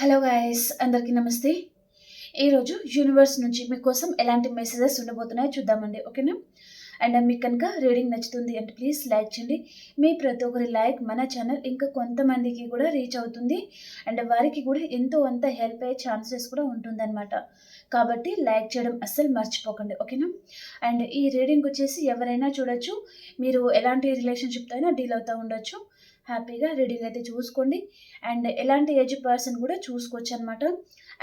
Hello guys అందరికీ నమస్తే. ఈరోజు యూనివర్స్ నుంచి మీకోసం ఎలాంటి మెసేజెస్ ఉండబోతున్నాయో చూద్దామండి ఓకేనా అండ్ uh, మీకు కనుక రీడింగ్ నచ్చుతుంది అంటే ప్లీజ్ లైక్ చేయండి. మీ ప్రతి ఒక్కరి లైక్ మన ఛానల్ ఇంకా కొంతమందికి కూడా రీచ్ అవుతుంది. అండ్ uh, వారికి కూడా ఎంతో అంత హెల్ప్ అయ్యే ఛాన్సెస్ కూడా ఉంటుందన్నమాట. కాబట్టి లైక్ చేయడం అస్సలు మర్చిపోకండి ఓకేనా అండ్ ఈ రీడింగ్ వచ్చేసి ఎవరైనా చూడొచ్చు. మీరు ఎలాంటి రిలేషన్షిప్తో అయినా డీల్ అవుతూ ఉండొచ్చు. హ్యాపీగా రీడింగ్ అయితే చూసుకోండి. అండ్ ఎలాంటి ఏజ్ పర్సన్ కూడా చూసుకోవచ్చు అనమాట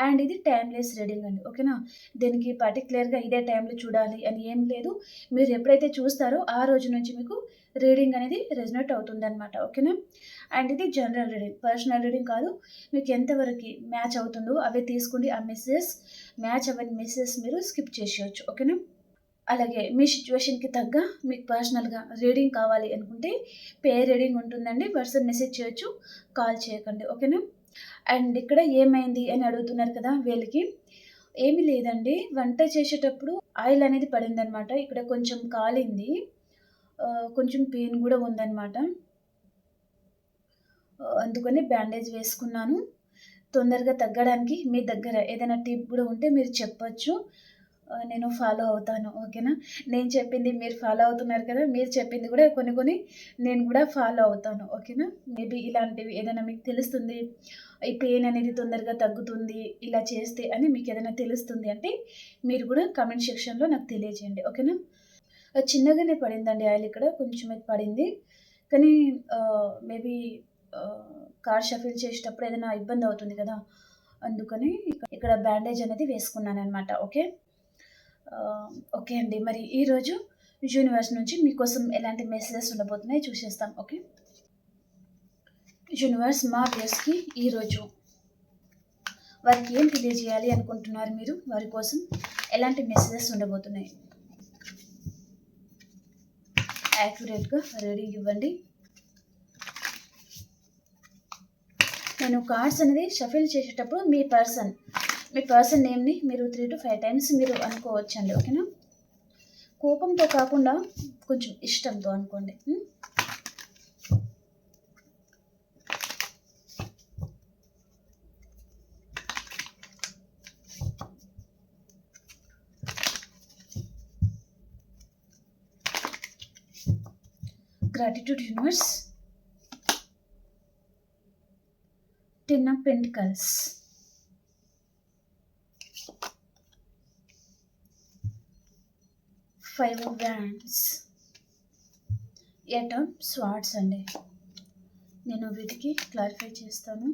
అండ్ ఇది టైమ్లెస్ రీడింగ్ అండి. ఓకేనా? దీనికి పర్టికులర్గా ఇదే టైంలో చూడాలి అని ఏం లేదు. మీరు ఎప్పుడైతే చూస్తారో ఆ రోజు నుంచి మీకు రీడింగ్ అనేది రెజనేట్ అవుతుంది అనమాట ఓకేనా? అండ్ ఇది జనరల్ రీడింగ్. పర్సనల్ రీడింగ్ కాదు. మీకు ఎంతవరకు మ్యాచ్ అవుతుందో అవి తీసుకోండి. ఆ మెసేజ్ మ్యాచ్ అవ్వని మెసేజ్ మీరు స్కిప్ చేసేయచ్చు. ఓకేనా? అలాగే మీ సిచ్యువేషన్కి తగ్గ మీకు పర్సనల్గా రీడింగ్ కావాలి అనుకుంటే పే రీడింగ్ ఉంటుందండి. పర్సన్ మెసేజ్ చేయొచ్చు కాల్ చేయకండి. ఓకేనా అండ్ ఇక్కడ ఏమైంది అని అడుగుతున్నారు కదా వీళ్ళకి. ఏమీ లేదండి. వంట చేసేటప్పుడు ఆయిల్ అనేది పడిందనమాట ఇక్కడ కొంచెం కాలింది. కొంచెం పెయిన్ కూడా ఉందన్నమాట. అందుకని బ్యాండేజ్ వేసుకున్నాను. తొందరగా తగ్గడానికి మీ దగ్గర ఏదైనా టిప్ కూడా ఉంటే మీరు చెప్పచ్చు. నేను ఫాలో అవుతాను ఓకేనా? నేను చెప్పింది మీరు ఫాలో అవుతున్నారు కదా మీరు చెప్పింది కూడా కొన్ని కొన్ని నేను కూడా ఫాలో అవుతాను ఓకేనా? మేబీ ఇలాంటివి ఏదైనా మీకు తెలుస్తుంది ఈ పెయిన్ అనేది తొందరగా తగ్గుతుంది ఇలా చేస్తే అని మీకు ఏదైనా తెలుస్తుంది అంటే మీరు కూడా కమెంట్ సెక్షన్లో నాకు తెలియజేయండి ఓకేనా? చిన్నగానే పడిందండి ఆయిల్ ఇక్కడ కొంచెం అయితే పడింది. కానీ మేబీ కార్ షఫిల్ చేసేటప్పుడు ఏదైనా ఇబ్బంది అవుతుంది కదా అందుకని ఇక్కడ బ్యాండేజ్ అనేది వేసుకున్నాను అనమాట ఓకే? ఓకే అండి. మరి ఈరోజు యూనివర్స్ నుంచి మీకోసం ఎలాంటి మెసేజెస్ ఉండబోతున్నాయి చూసేస్తాం ఓకే? యూనివర్స్ మా వ్యూస్కి ఈరోజు వారికి ఏం తెలియజేయాలి అనుకుంటున్నారు మీరు? వారి కోసం ఎలాంటి మెసేజెస్ ఉండబోతున్నాయి? యాక్యురేట్గా రెడీ ఇవ్వండి. నేను కార్డ్స్ అనేది షఫిల్ చేసేటప్పుడు మీ పర్సన్ మీ పర్సన్ నేమ్ని మీరు త్రీ టు ఫైవ్ టైమ్స్ మీరు అనుకోవచ్చండి ఓకేనా కోపంతో కాకుండా కొంచెం ఇష్టంతో అనుకోండి ఉం? gratitude universe. Ten of pentacles. Five of ఎటమ్ swords అండి. నేను వీటికి క్లారిఫై చేస్తాను.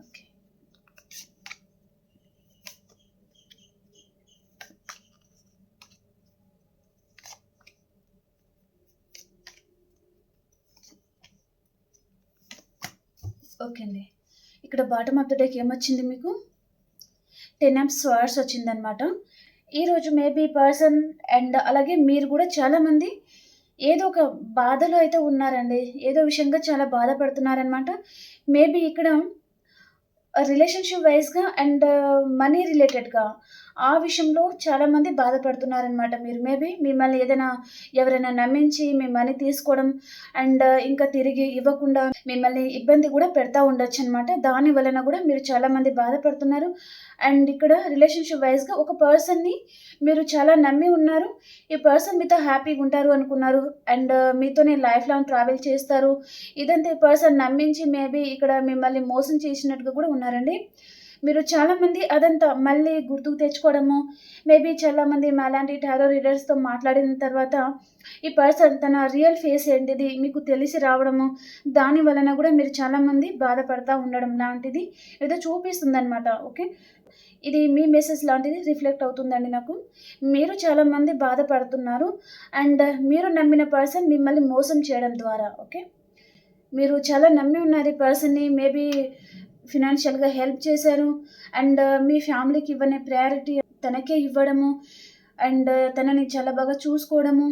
ఓకే. ఓకే అండి. ఇక్కడ బాటమ్ ఆఫ్ ద డేకి ఏమొచ్చింది మీకు? టెన్ ఆఫ్ స్వాడ్స్ వచ్చిందనమాట ఈరోజు మేబీ పర్సన్ అండ్ అలాగే మీరు కూడా చాలామంది ఏదో ఒక బాధలో అయితే ఉన్నారండి. ఏదో విషయంగా చాలా బాధపడుతున్నారనమాట మేబీ ఇక్కడ రిలేషన్షిప్ వైజ్గా అండ్ మనీ రిలేటెడ్గా ఆ విషయంలో చాలామంది బాధపడుతున్నారనమాట మీరు మేబీ మిమ్మల్ని ఏదైనా ఎవరైనా నమ్మించి మీ మనీ తీసుకోవడం అండ్ uh, ఇంకా తిరిగి ఇవ్వకుండా మిమ్మల్ని ఇబ్బంది కూడా పెడతా ఉండొచ్చు అనమాట దాని వలన కూడా మీరు చాలామంది బాధపడుతున్నారు. అండ్ ఇక్కడ రిలేషన్షిప్ వైజ్గా ఒక పర్సన్ని మీరు చాలా నమ్మి ఉన్నారు. ఈ పర్సన్ మీతో హ్యాపీగా ఉంటారు అనుకున్నారు అండ్ uh, మీతోనే లైఫ్ లాంగ్ ట్రావెల్ చేస్తారు. ఇదంతా ఈ పర్సన్ నమ్మించి మేబీ ఇక్కడ మిమ్మల్ని మోసం చేసినట్టుగా కూడా ఉన్నారు. ఉన్నారండి మీరు చాలామంది అదంతా మళ్ళీ గుర్తుకు తెచ్చుకోవడము మేబీ చాలామంది మాలాంటి టారో రీడర్స్తో మాట్లాడిన తర్వాత ఈ పర్సన్ తన రియల్ ఫేస్ ఏంటిది మీకు తెలిసి రావడము దాని వలన కూడా మీరు చాలామంది బాధపడతా ఉండడం లాంటిది ఏదో చూపిస్తుంది అనమాట ఓకే? ఇది మీ మెసేజ్ లాంటిది రిఫ్లెక్ట్ అవుతుందండి నాకు. మీరు చాలామంది బాధపడుతున్నారు అండ్ మీరు నమ్మిన పర్సన్ మిమ్మల్ని మోసం చేయడం ద్వారా ఓకే? మీరు చాలా నమ్మి ఉన్నారు ఈ పర్సన్ని మేబీ ఫినాన్షియల్గా హెల్ప్ చేశారు. అండ్ uh, మీ ఫ్యామిలీకి ఇవ్వని ప్రయారిటీ తనకే ఇవ్వడము. అండ్ uh, తనని చాలా బాగా చూసుకోవడము.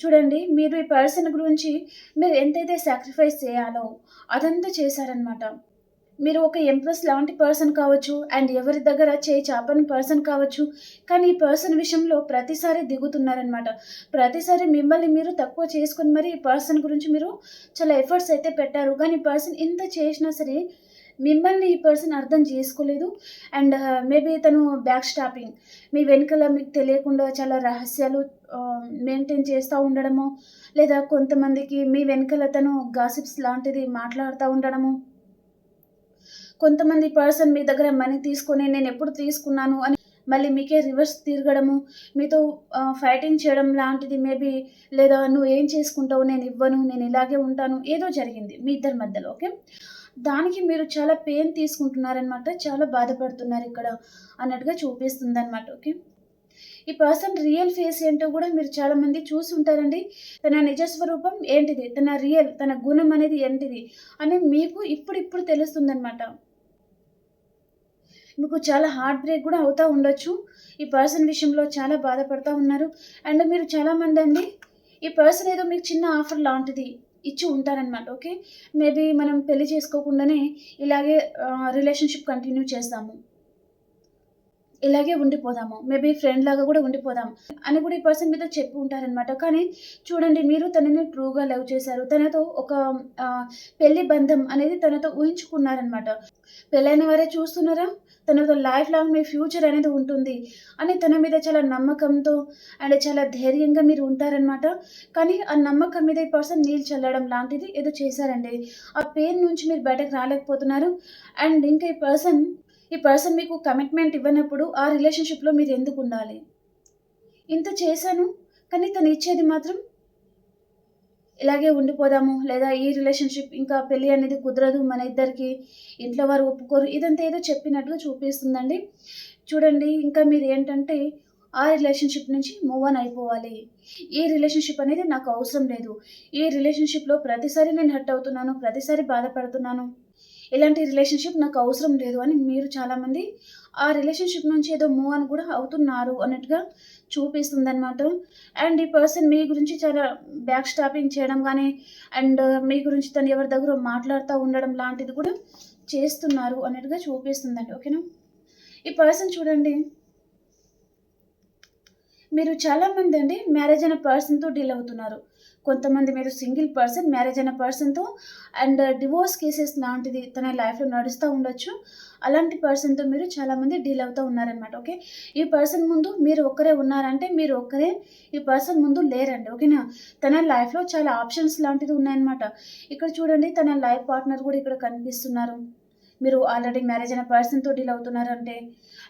చూడండి మీరు ఈ పర్సన్ గురించి మీరు ఎంతైతే సాక్రిఫైస్ చేయాలో అదంతా చేశారనమాట మీరు ఒక ఎంప్రెస్ లాంటి పర్సన్ కావచ్చు అండ్ ఎవరి దగ్గర చేయి చాపని పర్సన్ కావచ్చు కానీ ఈ పర్సన్ విషయంలో ప్రతిసారి దిగుతున్నారనమాట ప్రతిసారి మిమ్మల్ని మీరు తక్కువ చేసుకుని మరి ఈ పర్సన్ గురించి మీరు చాలా ఎఫర్ట్స్ అయితే పెట్టారు. కానీ పర్సన్ ఇంత చేసినా సరే మిమ్మల్ని ఈ పర్సన్ అర్థం చేసుకోలేదు. అండ్ మేబీ uh, తను బ్యాక్ స్టాపింగ్ మీ వెనుకల మీకు తెలియకుండా చాలా రహస్యాలు um, మెయింటైన్ చేస్తూ ఉండడము లేదా కొంతమందికి మీ వెనుకల తను గాసిప్స్ లాంటిది మాట్లాడుతూ ఉండడము? కొంతమంది పర్సన్ మీ దగ్గర మనీ తీసుకొని నేను ఎప్పుడు తీసుకున్నాను అని మళ్ళీ మీకే రివర్స్ తిరగడము మీతో uh, ఫైటింగ్ చేయడం లాంటిది మేబీ లేదా నువ్వు ఏం చేసుకుంటావు? నేను ఇవ్వను నేను ఇలాగే ఉంటాను. ఏదో జరిగింది మీ ఇద్దరి మధ్యలో ఓకే దానికి మీరు చాలా పెయిన్ తీసుకుంటున్నారనమాట చాలా బాధపడుతున్నారు ఇక్కడ అన్నట్టుగా చూపిస్తుంది అనమాట ఓకే ఈ పర్సన్ రియల్ ఫేస్ ఏంటో కూడా మీరు చాలా మంది చూసి ఉంటారండి. తన నిజస్వరూపం ఏంటిది? తన రియల్ తన గుణం అనేది ఏంటిది? అని మీకు ఇప్పుడు ఇప్పుడు తెలుస్తుందన్నమాట. మీకు చాలా హార్ట్ బ్రేక్ కూడా అవుతూ ఉండొచ్చు. ఈ పర్సన్ విషయంలో చాలా బాధపడుతూ ఉన్నారు. అండ్ మీరు చాలామంది అండి ఈ పర్సన్ ఏదో మీకు చిన్న ఆఫర్ లాంటిది. ఇచ్చి ఉంటారనమాట ఓకే? మేబీ మనం పెళ్ళి చేసుకోకుండానే ఇలాగే రిలేషన్షిప్ కంటిన్యూ చేస్తాము. ఇలాగే ఉండిపోదాము. మేబీ ఫ్రెండ్ లాగా కూడా ఉండిపోదాం అని కూడా ఈ పర్సన్ మీద చెప్పి ఉంటారనమాట కానీ చూడండి మీరు తనని ట్రూగా లవ్ చేశారు. తనతో ఒక పెళ్ళి బంధం అనేది తనతో ఊహించుకున్నారనమాట పెళ్ళైన వారే చూస్తున్నారా? తనతో లైఫ్ లాంగ్ మీ ఫ్యూచర్ అనేది ఉంటుంది అని తన మీద చాలా నమ్మకంతో అండ్ చాలా ధైర్యంగా మీరు ఉంటారనమాట కానీ ఆ నమ్మకం మీద ఈ పర్సన్ నీళ్ళు చల్లడం లాంటిది ఏదో చేశారండి. ఆ పెయిన్ నుంచి మీరు బయటకు రాలేకపోతున్నారు. అండ్ ఇంకా ఈ పర్సన్ ఈ పర్సన్ మీకు కమిట్మెంట్ ఇవ్వనప్పుడు ఆ రిలేషన్షిప్లో మీరు ఎందుకు ఉండాలి? ఇంత చేశాను కానీ తను ఇచ్చేది మాత్రం ఇలాగే ఉండిపోదాము లేదా ఈ రిలేషన్షిప్ ఇంకా పెళ్ళి అనేది కుదరదు మన ఇద్దరికి ఇంట్లో వారు ఒప్పుకోరు ఇదంతా ఏదో చెప్పినట్టుగా చూపిస్తుందండి. చూడండి ఇంకా మీరు ఏంటంటే ఆ రిలేషన్షిప్ నుంచి మూవ్ ఆన్ అయిపోవాలి. ఈ రిలేషన్షిప్ అనేది నాకు అవసరం లేదు. ఈ రిలేషన్షిప్లో ప్రతిసారి నేను హర్ట్ అవుతున్నాను ప్రతిసారి బాధపడుతున్నాను. ఇలాంటి రిలేషన్షిప్ నాకు అవసరం లేదు అని మీరు చాలామంది ఆ రిలేషన్షిప్ నుంచి ఏదో మూవ్ అని కూడా అవుతున్నారు అన్నట్టుగా చూపిస్తుంది అనమాట అండ్ ఈ పర్సన్ మీ గురించి చాలా బ్యాక్ స్టాపింగ్ చేయడం కానీ అండ్ మీ గురించి తను ఎవరి దగ్గర మాట్లాడుతూ ఉండడం లాంటిది కూడా చేస్తున్నారు అన్నట్టుగా చూపిస్తుందండి. ఓకేనా ఈ పర్సన్ చూడండి. మీరు చాలామంది అండి మ్యారేజ్ అయిన పర్సన్తో డీల్ అవుతున్నారు. కొంతమంది మీరు సింగిల్ పర్సన్ మ్యారేజ్ అయిన పర్సన్తో అండ్ డివోర్స్ కేసెస్ లాంటిది తన లైఫ్లో నడుస్తూ ఉండొచ్చు. అలాంటి పర్సన్తో మీరు చాలామంది డీల్ అవుతూ ఉన్నారనమాట ఓకే? ఈ పర్సన్ ముందు మీరు ఒక్కరే ఉన్నారంటే మీరు ఒక్కరే ఈ పర్సన్ ముందు లేరండి ఓకేనా? తన లైఫ్లో చాలా ఆప్షన్స్ లాంటిది ఉన్నాయన్నమాట. ఇక్కడ చూడండి తన లైఫ్ పార్ట్నర్ కూడా ఇక్కడ కనిపిస్తున్నారు. మీరు ఆల్రెడీ మ్యారేజ్ అయిన పర్సన్తో డీల్ అవుతున్నారంటే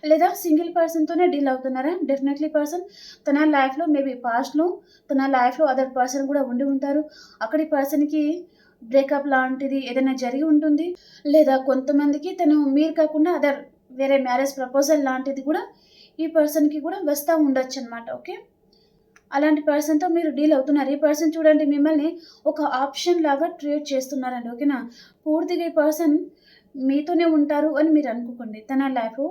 లేదా సింగిల్ పర్సన్తోనే డీల్ అవుతున్నారా? డెఫినెట్లీ పర్సన్ తన లైఫ్లో మేబీ పాస్ట్లో తన లైఫ్లో అదర్ పర్సన్ కూడా ఉండి ఉంటారు. అక్కడి పర్సన్కి బ్రేకప్ లాంటిది ఏదైనా జరిగి ఉంటుంది. లేదా కొంతమందికి తను మీరు కాకుండా అదర్ వేరే మ్యారేజ్ ప్రపోజల్ లాంటిది కూడా ఈ పర్సన్కి కూడా వస్తూ ఉండొచ్చు అనమాట ఓకే అలాంటి పర్సన్తో మీరు డీల్ అవుతున్నారు. ఈ పర్సన్ చూడండి మిమ్మల్ని ఒక ఆప్షన్ లాగా ట్రీట్ చేస్తున్నారండి ఓకేనా పూర్తిగా ఈ పర్సన్ మీతోనే ఉంటారు అని మీరు అనుకోకండి. తన లైఫ్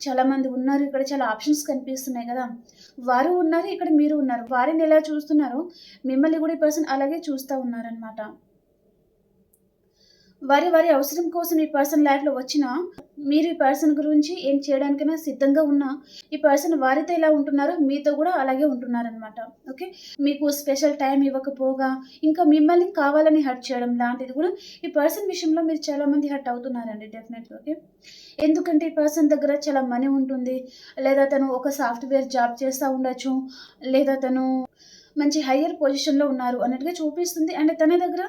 చాలామంది ఉన్నారు. ఇక్కడ చాలా ఆప్షన్స్ కనిపిస్తున్నాయి కదా. వారు ఉన్నారు ఇక్కడ మీరు ఉన్నారు. వారిని ఎలా చూస్తున్నారో మిమ్మల్ని కూడా ఈ పర్సన్ అలాగే చూస్తూ ఉన్నారనమాట వారి వారి అవసరం కోసం ఈ పర్సన్ లైఫ్లో వచ్చినా మీరు ఈ పర్సన్ గురించి ఏం చేయడానికైనా సిద్ధంగా ఉన్నా ఈ పర్సన్ వారితో ఎలా ఉంటున్నారో మీతో కూడా అలాగే ఉంటున్నారనమాట ఓకే? మీకు స్పెషల్ టైం ఇవ్వకపోగా ఇంకా మిమ్మల్ని కావాలని హర్ట్ చేయడం లాంటిది కూడా ఈ పర్సన్ విషయంలో మీరు చాలామంది హర్ట్ అవుతున్నారండి డెఫినెట్గా ఓకే? ఎందుకంటే ఈ పర్సన్ దగ్గర చాలా మనీ ఉంటుంది. లేదా తను ఒక సాఫ్ట్వేర్ జాబ్ చేస్తూ ఉండొచ్చు. లేదా తను మంచి హయ్యర్ పొజిషన్లో ఉన్నారు అన్నట్టుగా చూపిస్తుంది. అండ్ తన దగ్గర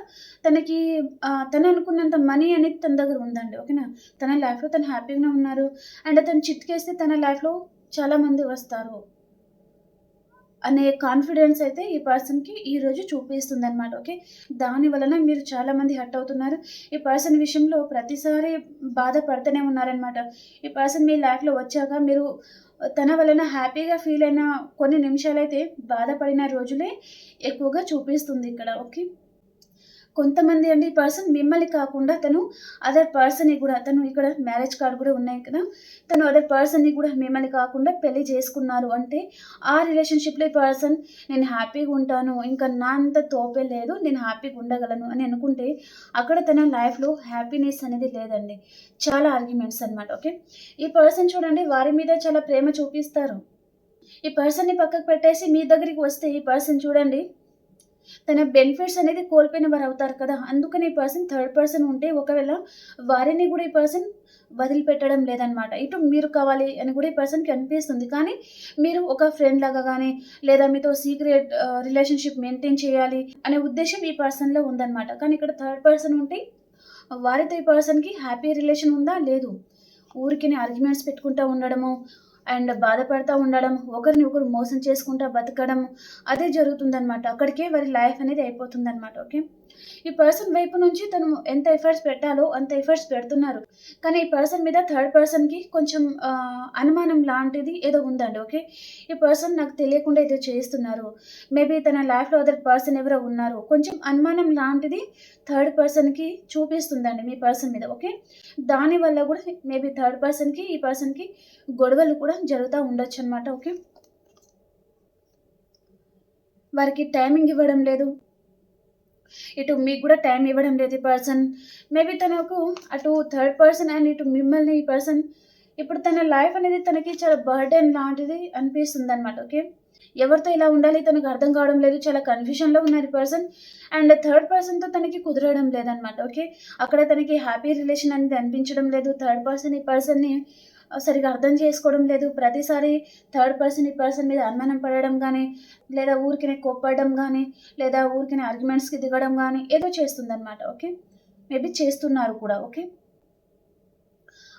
తనకి తన తను అనుకున్నంత మనీ అనేది తన దగ్గర ఉందండి. ఓకేనా? తన లైఫ్లో తను హ్యాపీగానే ఉన్నారు. అండ్ తను చిట్కేస్తే తన లైఫ్లో చాలామంది వస్తారు. అనే కాన్ఫిడెన్స్ అయితే ఈ పర్సన్కి ఈరోజు చూపిస్తుంది అనమాట ఓకే దాని వలన మీరు చాలామంది హర్ట్ అవుతున్నారు. ఈ పర్సన్ విషయంలో ప్రతిసారి బాధపడుతూనే ఉన్నారనమాట ఈ పర్సన్ మీ లైఫ్లో వచ్చాక మీరు తన వలన హ్యాపీగా ఫీల్ అయిన కొన్ని నిమిషాలైతే బాధపడిన రోజులే ఎక్కువగా చూపిస్తుంది ఇక్కడ ఓకే కొంతమంది అండి ఈ పర్సన్ మిమ్మల్ని కాకుండా తను అదర్ పర్సన్ని కూడా తను ఇక్కడ మ్యారేజ్ కార్డు కూడా ఉన్నాయి కదా తను అదర్ పర్సన్ని కూడా మిమ్మల్ని కాకుండా పెళ్ళి చేసుకున్నారు. అంటే ఆ రిలేషన్షిప్లో ఈ పర్సన్ నేను హ్యాపీగా ఉంటాను ఇంకా నా అంత తోపే లేదు నేను హ్యాపీగా ఉండగలను అని అనుకుంటే అక్కడ తన లైఫ్లో హ్యాపీనెస్ అనేది లేదండి. చాలా ఆర్గ్యుమెంట్స్ అనమాట ఓకే? ఈ పర్సన్ చూడండి వారి మీద చాలా ప్రేమ చూపిస్తారు. ఈ పర్సన్ని పక్కకు పెట్టేసి మీ దగ్గరికి వస్తే ఈ పర్సన్ చూడండి తన బెనిఫిట్స్ అనేది కోల్పోయిన వారు అవుతారు కదా. అందుకని ఈ పర్సన్ థర్డ్ పర్సన్ ఉంటే ఒకవేళ వారిని కూడా ఈ పర్సన్ వదిలిపెట్టడం లేదనమాట ఇటు మీరు కావాలి అని కూడా ఈ పర్సన్కి అనిపిస్తుంది. కానీ మీరు ఒక ఫ్రెండ్ లాగా కానీ లేదా మీతో సీక్రెట్ రిలేషన్షిప్ మెయింటైన్ చేయాలి అనే ఉద్దేశం ఈ పర్సన్లో ఉందన్నమాట. కానీ ఇక్కడ థర్డ్ పర్సన్ ఉంటే వారితో ఈ పర్సన్కి హ్యాపీ రిలేషన్ ఉందా? లేదు. ఊరికి ఆర్గ్యుమెంట్స్ పెట్టుకుంటూ ఉండడము అండ్ బాధపడతా ఉండడం ఒకరిని ఒకరు మోసం చేసుకుంటా బతకడం అదే జరుగుతుందన్నమాట. అక్కడికే వారి లైఫ్ అనేది అయిపోతుందన్నమాట ఓకే ఈ పర్సన్ వైపు నుంచి తను ఎంత ఎఫర్ట్స్ పెట్టాలో అంత ఎఫర్ట్స్ పెడుతున్నారు. కానీ ఈ పర్సన్ మీద థర్డ్ పర్సన్కి కొంచెం అనుమానం లాంటిది ఏదో ఉందండి ఓకే? ఈ పర్సన్ నాకు తెలియకుండా ఏదో చేస్తున్నారు. మేబీ తన లైఫ్లో అదర్ పర్సన్ ఎవరో ఉన్నారు. కొంచెం అనుమానం లాంటిది థర్డ్ పర్సన్కి చూపిస్తుందండి మీ పర్సన్ మీద ఓకే? దానివల్ల కూడా మేబీ థర్డ్ పర్సన్కి ఈ పర్సన్కి గొడవలు కూడా జరుగుతూ ఉండొచ్చు అనమాట ఓకే? వారికి టైమింగ్ ఇవ్వడం లేదు. ఇటు మీకు కూడా టైం ఇవ్వడం లేదు ఈ పర్సన్ మేబీ తనకు అటు థర్డ్ పర్సన్ అండ్ ఇటు మిమ్మల్ని ఈ పర్సన్ ఇప్పుడు తన లైఫ్ అనేది తనకి చాలా బర్డెన్ లాంటిది అనిపిస్తుంది అనమాట ఓకే ఎవరితో ఇలా ఉండాలి తనకు అర్థం కావడం లేదు చాలా కన్ఫ్యూషన్లో ఉన్నారు పర్సన్ అండ్ థర్డ్ పర్సన్తో తనకి కుదరడం లేదనమాట ఓకే అక్కడ తనకి హ్యాపీ రిలేషన్ అనేది అనిపించడం లేదు. థర్డ్ పర్సన్ ఈ పర్సన్ని సరిగా అర్థం చేసుకోవడం లేదు. ప్రతిసారి థర్డ్ పర్సన్ ఈ పర్సన్ మీద అనుమానం పడడం కానీ లేదా ఊరికినే కోప్పడడం కానీ లేదా ఊరికినే ఆర్గ్యుమెంట్స్కి దిగడం కానీ ఏదో చేస్తుందన్నమాట ఓకే? మేబీ చేస్తున్నారు కూడా ఓకే?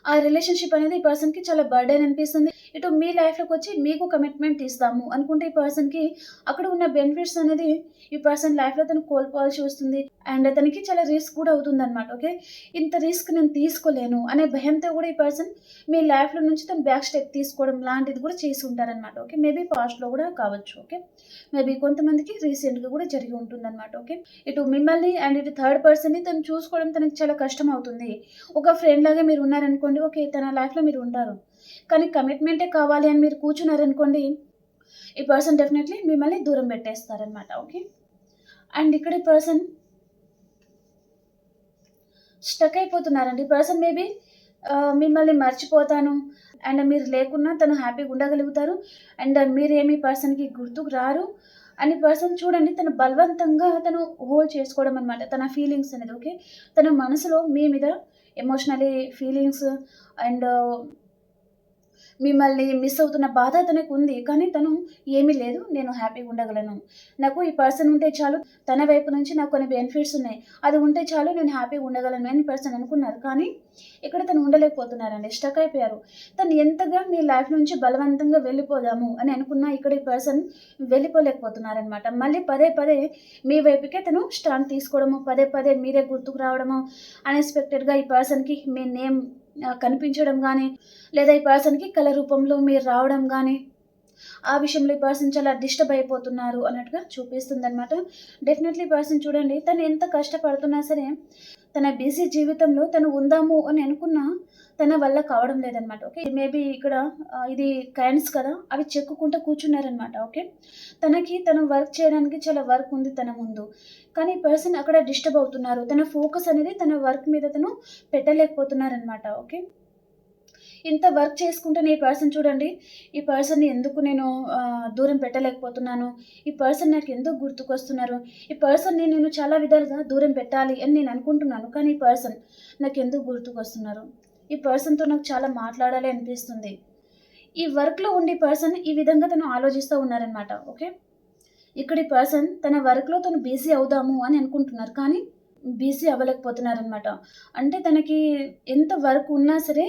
ఆ రిలేషన్షిప్ అనేది ఈ పర్సన్కి చాలా బర్డెన్ అనిపిస్తుంది. ఇటు మీ లైఫ్లోకి వచ్చి మీకు కమిట్మెంట్ ఇస్తాము. అనుకుంటే ఈ పర్సన్కి అక్కడ ఉన్న బెనిఫిట్స్ అనేది ఈ పర్సన్ లైఫ్లో తను కోల్పోవాల్సి వస్తుంది. అండ్ అతనికి చాలా రిస్క్ కూడా అవుతుంది అనమాట ఓకే ఇంత రిస్క్ నేను తీసుకోలేను అనే భయంతో కూడా ఈ పర్సన్ మీ లైఫ్లో నుంచి తను బ్యాక్ స్టెప్ తీసుకోవడం లాంటిది కూడా చేసి ఉంటారనమాట ఓకే మేబీ పాస్ట్లో కూడా కావచ్చు ఓకే మేబీ కొంతమందికి రీసెంట్గా కూడా జరిగి ఉంటుందన్నమాట ఓకే ఇటు మిమ్మల్ని అండ్ ఇటు థర్డ్ పర్సన్ని తను చూసుకోవడం తనకి చాలా కష్టం అవుతుంది. ఒక ఫ్రెండ్ లాగా మీరు ఉన్నారనుకోండి ఓకే తన లైఫ్లో మీరు ఉంటారు. కానీ కమిట్మెంటే కావాలి అని మీరు కూర్చున్నారనుకోండి ఈ పర్సన్ డెఫినెట్లీ మిమ్మల్ని దూరం పెట్టేస్తారనమాట ఓకే అండ్ ఇక్కడ ఈ పర్సన్ స్టక్ అయిపోతున్నారండి. ఈ పర్సన్ మేబీ మిమ్మల్ని మర్చిపోతాను అండ్ మీరు లేకున్నా తను హ్యాపీగా ఉండగలుగుతారు అండ్ మీరేమి పర్సన్కి గుర్తుకు రారు అని పర్సన్ చూడండి తను బలవంతంగా తను హోల్డ్ చేసుకోవడం అనమాట తన ఫీలింగ్స్ అనేది ఓకే తన మనసులో మీ మీద ఎమోషనలీ ఫీలింగ్స్ అండ్ మిమ్మల్ని మిస్ అవుతున్న బాధ తనకు ఉంది కానీ తను ఏమీ లేదు. నేను హ్యాపీగా ఉండగలను. నాకు ఈ పర్సన్ ఉంటే చాలు. తన వైపు నుంచి నాకు కొన్ని బెనిఫిట్స్ ఉన్నాయి. అది ఉంటే చాలు నేను హ్యాపీగా ఉండగలను అని పర్సన్ అనుకున్నారు. కానీ ఇక్కడ తను ఉండలేకపోతున్నారండి. స్టక్ అయిపోయారు. తను ఎంతగా మీ లైఫ్ నుంచి బలవంతంగా వెళ్ళిపోదాము అని అనుకున్నా ఇక్కడ ఈ పర్సన్ వెళ్ళిపోలేకపోతున్నారనమాట మళ్ళీ పదే పదే మీ వైపుకే తను స్టాండ్ తీసుకోవడము పదే పదే మీరే గుర్తుకు రావడము అన్ఎక్స్పెక్టెడ్గా ఈ పర్సన్కి మీ నేమ్ కనిపించడం కానీ లేదా ఈ పర్సన్కి కళ రూపంలో మీరు రావడం కానీ ఆ విషయంలో ఈ పర్సన్ చాలా డిస్టర్బ్ అయిపోతున్నారు అన్నట్టుగా చూపిస్తుంది అనమాట డెఫినెట్లీ పర్సన్ చూడండి తను ఎంత కష్టపడుతున్నా సరే తన బిజీ జీవితంలో తను ఉందాము అని అనుకున్నా తన వల్ల కావడం లేదనమాట ఓకే? మేబీ ఇక్కడ ఇది కైండ్స్ కదా అవి చెక్కుకుంటూ కూర్చున్నారనమాట ఓకే? తనకి తను వర్క్ చేయడానికి చాలా వర్క్ ఉంది తన ముందు కానీ పర్సన్ అక్కడ డిస్టర్బ్ అవుతున్నారు తన ఫోకస్ అనేది తన వర్క్ మీద తను పెట్టలేకపోతున్నారనమాట ఓకే? ఇంత వర్క్ చేసుకుంటేనే ఈ పర్సన్ చూడండి ఈ పర్సన్ని ఎందుకు నేను దూరం పెట్టలేకపోతున్నాను ఈ పర్సన్ నాకు ఎందుకు గుర్తుకొస్తున్నారు ఈ పర్సన్ని నేను చాలా విధాలుగా దూరం పెట్టాలి అని నేను అనుకుంటున్నాను కానీ ఈ పర్సన్ నాకు ఎందుకు గుర్తుకొస్తున్నారు? ఈ పర్సన్తో నాకు చాలా మాట్లాడాలి అనిపిస్తుంది. ఈ వర్క్లో ఉండే పర్సన్ ఈ విధంగా తను ఆలోచిస్తూ ఉన్నారనమాట ఓకే? ఇక్కడ ఈ పర్సన్ తన వర్క్లో తను బిజీ అవుదాము అని అనుకుంటున్నారు కానీ బిజీ అవ్వలేకపోతున్నారనమాట అంటే తనకి ఎంత వర్క్ ఉన్నా సరే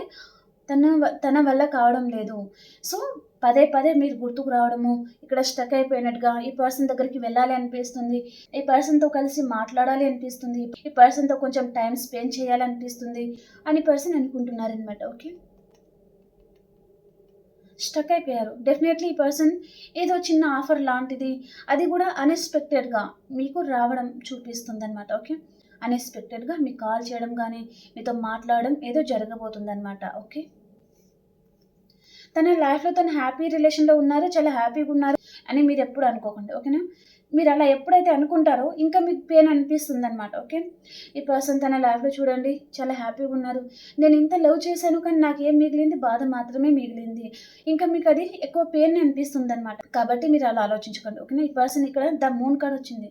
తన తన వల్ల కావడం లేదు. సో పదే పదే మీరు గుర్తుకు రావడము ఇక్కడ స్టక్ అయిపోయినట్టుగా ఈ పర్సన్ దగ్గరికి వెళ్ళాలి అనిపిస్తుంది. ఈ పర్సన్తో కలిసి మాట్లాడాలి అనిపిస్తుంది. ఈ పర్సన్తో కొంచెం టైం స్పెండ్ చేయాలి అనిపిస్తుంది అని పర్సన్ అనుకుంటున్నారనమాట ఓకే స్టక్ అయిపోయారు. డెఫినెట్లీ ఈ పర్సన్ ఏదో చిన్న ఆఫర్ లాంటిది అది కూడా అన్ఎక్స్పెక్టెడ్గా మీకు రావడం చూపిస్తుంది అనమాట ఓకే అన్ఎక్స్పెక్టెడ్గా మీకు కాల్ చేయడం కానీ మీతో మాట్లాడడం ఏదో జరగబోతుంది అనమాట ఓకే తన లైఫ్లో తను హ్యాపీ రిలేషన్లో ఉన్నారు చాలా హ్యాపీగా ఉన్నారు అని మీరు ఎప్పుడు అనుకోకండి ఓకేనా మీరు అలా ఎప్పుడైతే అనుకుంటారో ఇంకా మీకు పెయిన్ అనిపిస్తుంది అనమాట ఓకే ఈ పర్సన్ తన లైఫ్లో చూడండి చాలా హ్యాపీగా ఉన్నారు. నేను ఇంత లవ్ చేశాను కానీ నాకు ఏం మిగిలింది? బాధ మాత్రమే మిగిలింది. ఇంకా మీకు అది ఎక్కువ పెయిన్ అనిపిస్తుంది అనమాట కాబట్టి మీరు అలా ఆలోచించకండి ఓకేనా ఈ పర్సన్ ఇక్కడ ద మూన్ కార్డ్ వచ్చింది.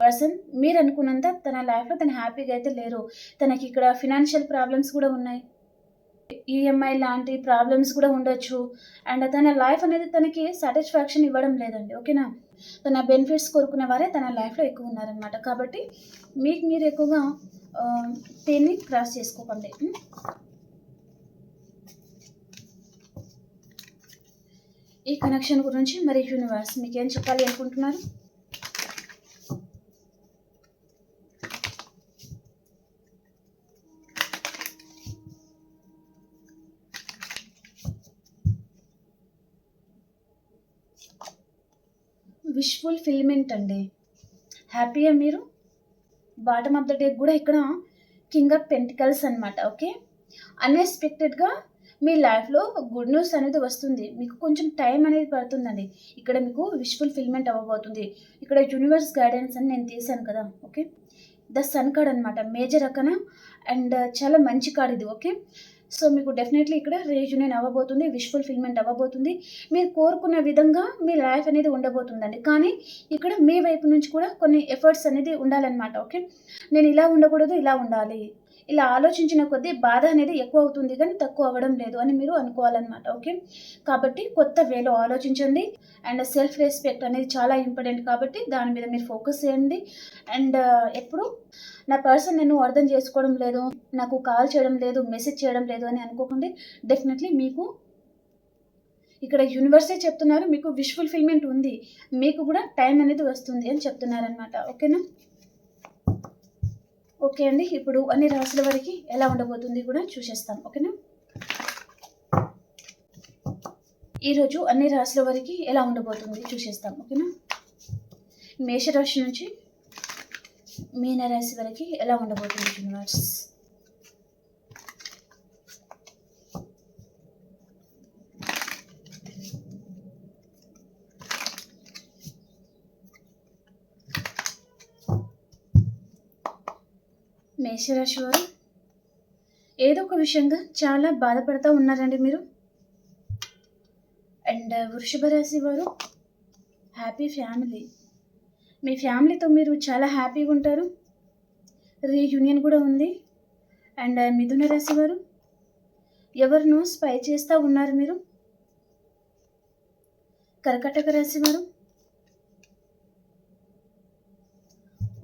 పర్సన్ మీరు అనుకున్నంత తన లైఫ్లో తను హ్యాపీగా అయితే లేరు. తనకి ఇక్కడ ఫినాన్షియల్ ప్రాబ్లమ్స్ కూడా ఉన్నాయి. ఈఎంఐ లాంటి ప్రాబ్లమ్స్ కూడా ఉండొచ్చు. అండ్ తన లైఫ్ అనేది తనకి సాటిస్ఫాక్షన్ ఇవ్వడం లేదండి. ఓకేనా తన బెనిఫిట్స్ కోరుకునే వారే తన లైఫ్లో ఎక్కువ ఉన్నారనమాట కాబట్టి మీకు మీరు ఎక్కువగా um, దీన్ని క్రాస్ చేసుకోకండి. Hmm? ఈ కనెక్షన్ గురించి మరి యూనివర్స్ మీకు ఏం చెప్పాలి అనుకుంటున్నారు? విష్ ఫుల్ఫిల్మెంట్ అండి. హ్యాపీయా మీరు? బాటమ్ ఆఫ్ ద డే కూడా ఇక్కడ కింగ్ ఆఫ్ పెంటికల్స్ అనమాట ఓకే అన్ఎక్స్పెక్టెడ్గా మీ లైఫ్లో గుడ్ న్యూస్ అనేది వస్తుంది. మీకు కొంచెం టైం అనేది పడుతుందండి. ఇక్కడ మీకు విష్ ఫుల్ఫిల్మెంట్ అవ్వబోతుంది. ఇక్కడ యూనివర్స్ గైడెన్స్ అని నేను తీసాను కదా ఓకే ద సన్ కార్డ్ అనమాట మేజర్ అక్కన. అండ్ uh, చాలా మంచి కార్డ్ ఇది ఓకే సో మీకు డెఫినెట్లీ ఇక్కడ రీయూనియన్ అవ్వబోతుంది విష్ ఫుల్ఫిల్మెంట్ అవ్వబోతుంది. మీరు కోరుకున్న విధంగా మీ లైఫ్ అనేది ఉండబోతుందండి. కానీ ఇక్కడ మీ వైపు నుంచి కూడా కొన్ని ఎఫర్ట్స్ అనేది ఉండాలన్నమాట ఓకే నేను ఇలా ఉండకూడదు ఇలా ఉండాలి. ఇలా ఆలోచించిన కొద్దీ బాధ అనేది ఎక్కువ అవుతుంది కానీ తక్కువ అవ్వడం లేదు అని మీరు అనుకోవాలన్నమాట ఓకే? కాబట్టి కొత్త వేలో ఆలోచించండి. అండ్ సెల్ఫ్ రెస్పెక్ట్ అనేది చాలా ఇంపార్టెంట్ కాబట్టి దాని మీద మీరు ఫోకస్ చేయండి. అండ్ ఎప్పుడు నా పర్సన్ నేను అర్థం చేసుకోవడం లేదు నాకు కాల్ చేయడం లేదు మెసేజ్ చేయడం లేదు అని అనుకోకండి. డెఫినెట్లీ మీకు ఇక్కడ యూనివర్సే చెప్తున్నారు మీకు విష్ ఫుల్ఫిల్మెంట్ ఉంది మీకు కూడా టైం అనేది వస్తుంది అని చెప్తున్నారనమాట ఓకేనా? ఓకే అండి. ఇప్పుడు అన్ని రాసుల వరకు ఎలా ఉండబోతుంది కూడా చూసేస్తాం. ఓకేనా? ఈరోజు అన్ని రాసుల వరకు ఎలా ఉండబోతుంది చూసేస్తాం. ఓకేనా? మేషరాశి నుంచి మీనరాశి వరకు ఎలా ఉండబోతుంది యూనివర్స్? మేషరాశి వారు ఏదో ఒక విషయంగా చాలా బాధపడుతూ ఉన్నారండి మీరు. అండ్ వృషభ రాశి వారు హ్యాపీ ఫ్యామిలీ. మీ ఫ్యామిలీతో మీరు చాలా హ్యాపీగా ఉంటారు. రీయూనియన్ కూడా ఉంది. అండ్ మిథున రాశి వారు ఎవరినో స్పై చేస్తూ ఉన్నారు మీరు. కర్కటక రాశి వారు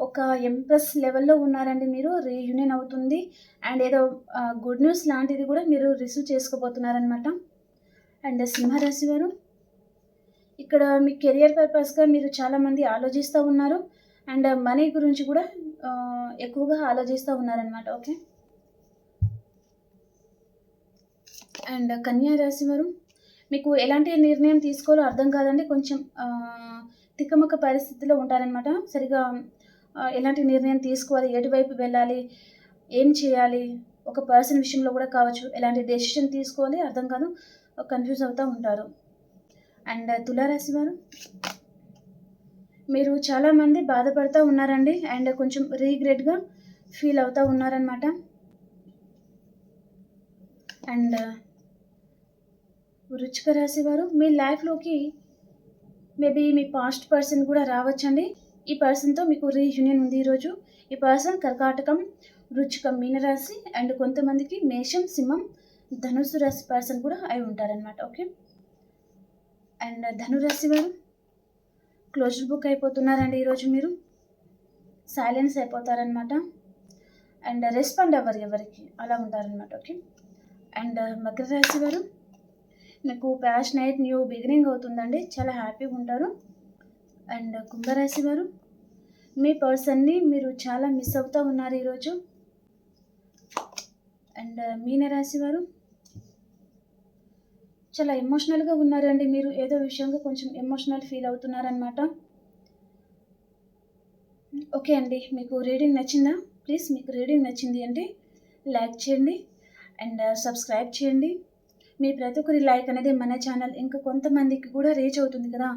ఒక ఎంప్రెస్ లెవెల్లో ఉన్నారండి మీరు రీయూనియన్ అవుతుంది. అండ్ ఏదో గుడ్ న్యూస్ లాంటిది కూడా మీరు రిసీవ్ చేసుకోబోతున్నారనమాట అండ్ సింహరాశి వారు ఇక్కడ మీ కెరియర్ పర్పస్గా మీరు చాలామంది ఆలోచిస్తూ ఉన్నారు. అండ్ మనీ గురించి కూడా ఎక్కువగా ఆలోచిస్తూ ఉన్నారనమాట ఓకే అండ్ కన్యా రాశి వారు మీకు ఎలాంటి నిర్ణయం తీసుకోవాలో అర్థం కాదండి. కొంచెం ఆ, తిక్కమక్క పరిస్థితిలో ఉంటారనమాట సరిగా ఎలాంటి నిర్ణయం తీసుకోవాలి? ఎటువైపు వెళ్ళాలి? ఏం చేయాలి? ఒక పర్సన్ విషయంలో కూడా కావచ్చు. ఎలాంటి డెసిషన్ తీసుకోవాలి? అర్థం కాదు. కన్ఫ్యూజ్ అవుతూ ఉంటారు. అండ్ తులారాశి వారు మీరు చాలామంది బాధపడుతూ ఉన్నారండి. అండ్ కొంచెం రీగ్రెట్గా ఫీల్ అవుతూ ఉన్నారనమాట అండ్ వృచ్చిక రాశి వారు మీ లైఫ్లోకి మేబీ మీ పాస్ట్ పర్సన్ కూడా రావచ్చండి. ఈ పర్సన్తో మీకు రీయూనియన్ ఉంది ఈరోజు ఈ పర్సన్ కర్కాటకం రుచికం మీనరాశి అండ్ కొంతమందికి మేషం సింహం ధనుసు రాశి పర్సన్ కూడా అయి ఉంటారనమాట ఓకే అండ్ ధనురాశి వారు క్లోజ్డ్ బుక్ అయిపోతున్నారండి ఈరోజు మీరు. సైలెన్స్ అయిపోతారనమాట అండ్ రెస్పాండ్ అవ్వరు ఎవరికి అలా ఉంటారనమాట ఓకే అండ్ మకర రాశి వారు మీకు ప్యాషనైట్ న్యూ బిగినింగ్ అవుతుందండి చాలా హ్యాపీగా ఉంటారు. అండ్ కుంభరాశి వారు మీ పర్సన్ని మీరు చాలా మిస్ అవుతూ ఉన్నారు ఈరోజు. అండ్ మీనరాశి వారు చాలా ఎమోషనల్గా ఉన్నారండి మీరు. ఏదో విషయంగా కొంచెం ఎమోషనల్ ఫీల్ అవుతున్నారనమాట ఓకే అండి మీకు రీడింగ్ నచ్చిందా? ప్లీజ్ మీకు రీడింగ్ నచ్చింది అంటే లైక్ చేయండి అండ్ సబ్స్క్రైబ్ చేయండి. మీ ప్రతి ఒక్కరి లైక్ అనేది మన ఛానల్. ఇంకా కొంతమందికి కూడా రీచ్ అవుతుంది కదా.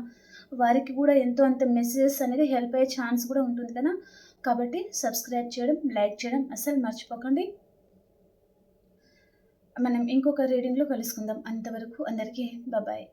వారికి కూడా ఎంతో అంత మెసేజెస్ అనేది హెల్ప్ అయ్యే ఛాన్స్ కూడా ఉంటుంది కదా. కాబట్టి సబ్స్క్రైబ్ చేయడం లైక్ చేయడం అస్సలు మర్చిపోకండి. మనం ఇంకొక రీడింగ్లో కలుసుకుందాం. అంతవరకు అందరికీ బాబాయ్